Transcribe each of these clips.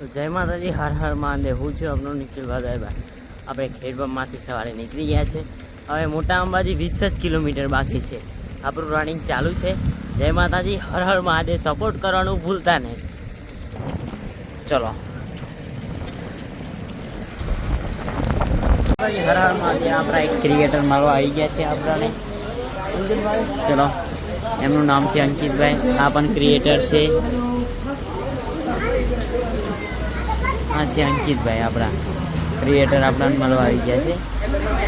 તો જય માતાજી, હર હર મહાદેવ. હું છું આપનો નિખિલ ભાઈ આપણે ખેડબામાંથી સવારે નીકળી ગયા છે. હવે મોટા અંબાજી વીસ જ કિલોમીટર બાકી છે. આપણું રનિંગ ચાલુ છે. જય માતાજી, હર હર મહાદેવ. સપોર્ટ કરવાનું ભૂલતા નહીં. ચલો. હર હર મહાદેવ. આપણા એક ક્રિએટર મારવા આવી ગયા છે આપણાને. ચલો. એમનું નામ છે અંકિતભાઈ. આ પણ ક્રિએટર છે. આ છે અંકિતભાઈ આપણા ક્રિએટર આપણાને મળવા આવી ગયા છે.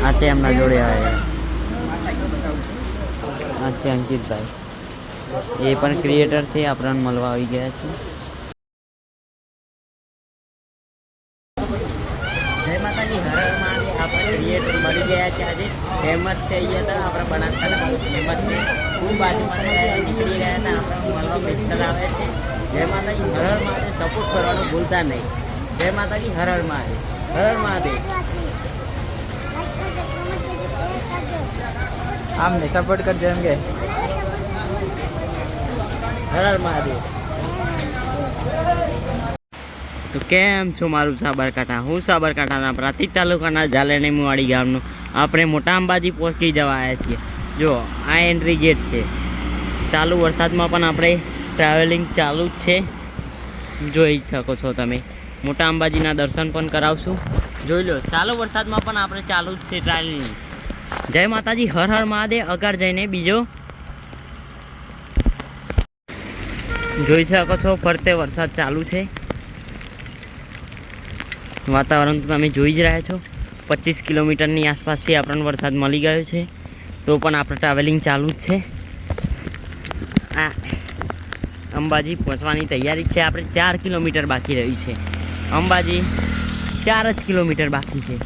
આ છે એમના જોડે આવ્યા આ છે અંકિતભાઈ. એ પણ ક્રિએટર છે આપણને મળવા આવી ગયા છે. જય માતાજી, હર હર મહાદેવ. ક્રિએટર મળી ગયા છે આજે. ફેમસ છે અહીંયા આપણા બનાસકાંઠા. ફેમસ છે. ખૂબ બાજુમાં નીકળી રહ્યા હતા. આપણા મળવા સ્પેશિયલ આવે છે. જય માતાજી, હર હર સપોર્ટ કરવાનું ભૂલતા નહીં. જય માતાજી હરણ હર મહાદેવ, હર હર મહાદેવ. આમને સપોર્ટ કરજો એમ કે. હરણ હર મહાદેવ. તો કેમ છો મારું સાબરકાંઠા? હું સાબરકાંઠાના પ્રાતિક તાલુકાના જાલેણી મુવાડી ગામનું. આપણે મોટા અંબાજી પહોંચી જવા આવ્યા છીએ. જો, આ એન્ટ્રી ગેટ છે. ચાલુ વરસાદમાં પણ આપણે ટ્રાવેલિંગ ચાલુ જ છે. જોઈ શકો છો તમે. મોટા અંબાજીના દર્શન પણ કરાવશું. જોઈ લો, ચાલો વરસાદમાં પણ આપણે ચાલુ જ છે ટ્રાવેલિંગ જય માતાજી, હર હર મહાદેવ, અગાર જઈને બીજો. જોઈ શકો છો, ફરતે વરસાદ ચાલુ છે. વાતાવરણ તો તમે જોઈ જ રહ્યા છો. પચીસ કિલોમીટરની આસપાસથી આપણને વરસાદ મળી ગયો છે. તો પણ આપણે ટ્રાવેલિંગ ચાલુ જ છે. આ અંબાજી પહોંચવાની તૈયારી છે. આપણે ચાર કિલોમીટર બાકી રહ્યું છે. અંબાજી ચાર જ કિલોમીટર બાકી છે.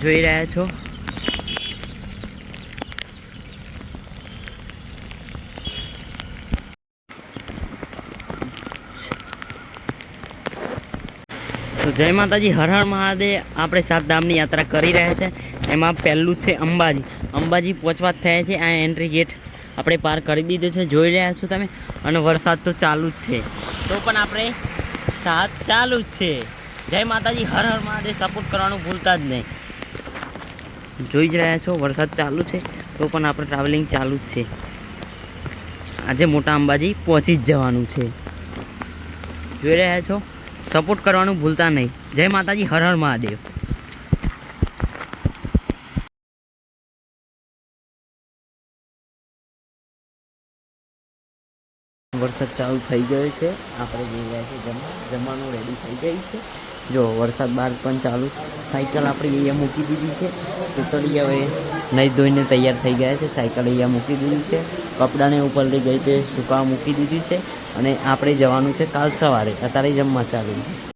જોઈ રહ્યા છો? જય માતાજી, હર હર મહાદેવ. આપણે સાત ધામની યાત્રા કરી રહ્યા છે. એમાં પહેલું છે અંબાજી. અંબાજી પહોંચવા જ થયા છે, આ એન્ટ્રી ગેટ આપણે પાર કરી દીધો છે. જોઈ રહ્યા છો તમે? અને વરસાદ તો ચાલુ જ છે. તો પણ આપણે સાથ ચાલુ જ છે. જય માતાજી, હર હર મહાદેવ સપોર્ટ કરવાનું ભૂલતા જ નહીં. જોઈ જ રહ્યા છો, વરસાદ ચાલુ છે, તો પણ આપણે ટ્રાવેલિંગ ચાલુ જ છે. આજે મોટા અંબાજી પહોંચી જ જવાનું છે. જોઈ રહ્યા છો? સપોર્ટ કરવાનું ભૂલતા નહીં. જય માતાજી, હર હર મહાદેવ. વરસાદ ચાલુ થઈ ગયો છે. આપણે જઈ રહ્યા છીએ જમવા. જમવાનું રેડી થઈ ગયું છે. જો વરસાદ બહાર પણ ચાલુ છે. સાયકલ આપણે અહીંયા મૂકી દીધી છે. ટોટલી હવે નહીં ધોઈને તૈયાર થઈ ગયા છે. સાયકલ અહીંયા મૂકી દીધી છે. કપડાને ઉપર લઈ ગઈ તે સુકાવા મૂકી દીધી છે. અને આપણે જવાનું છે કાલ સવારે. અત્યારે જમવા ચાલુ છે.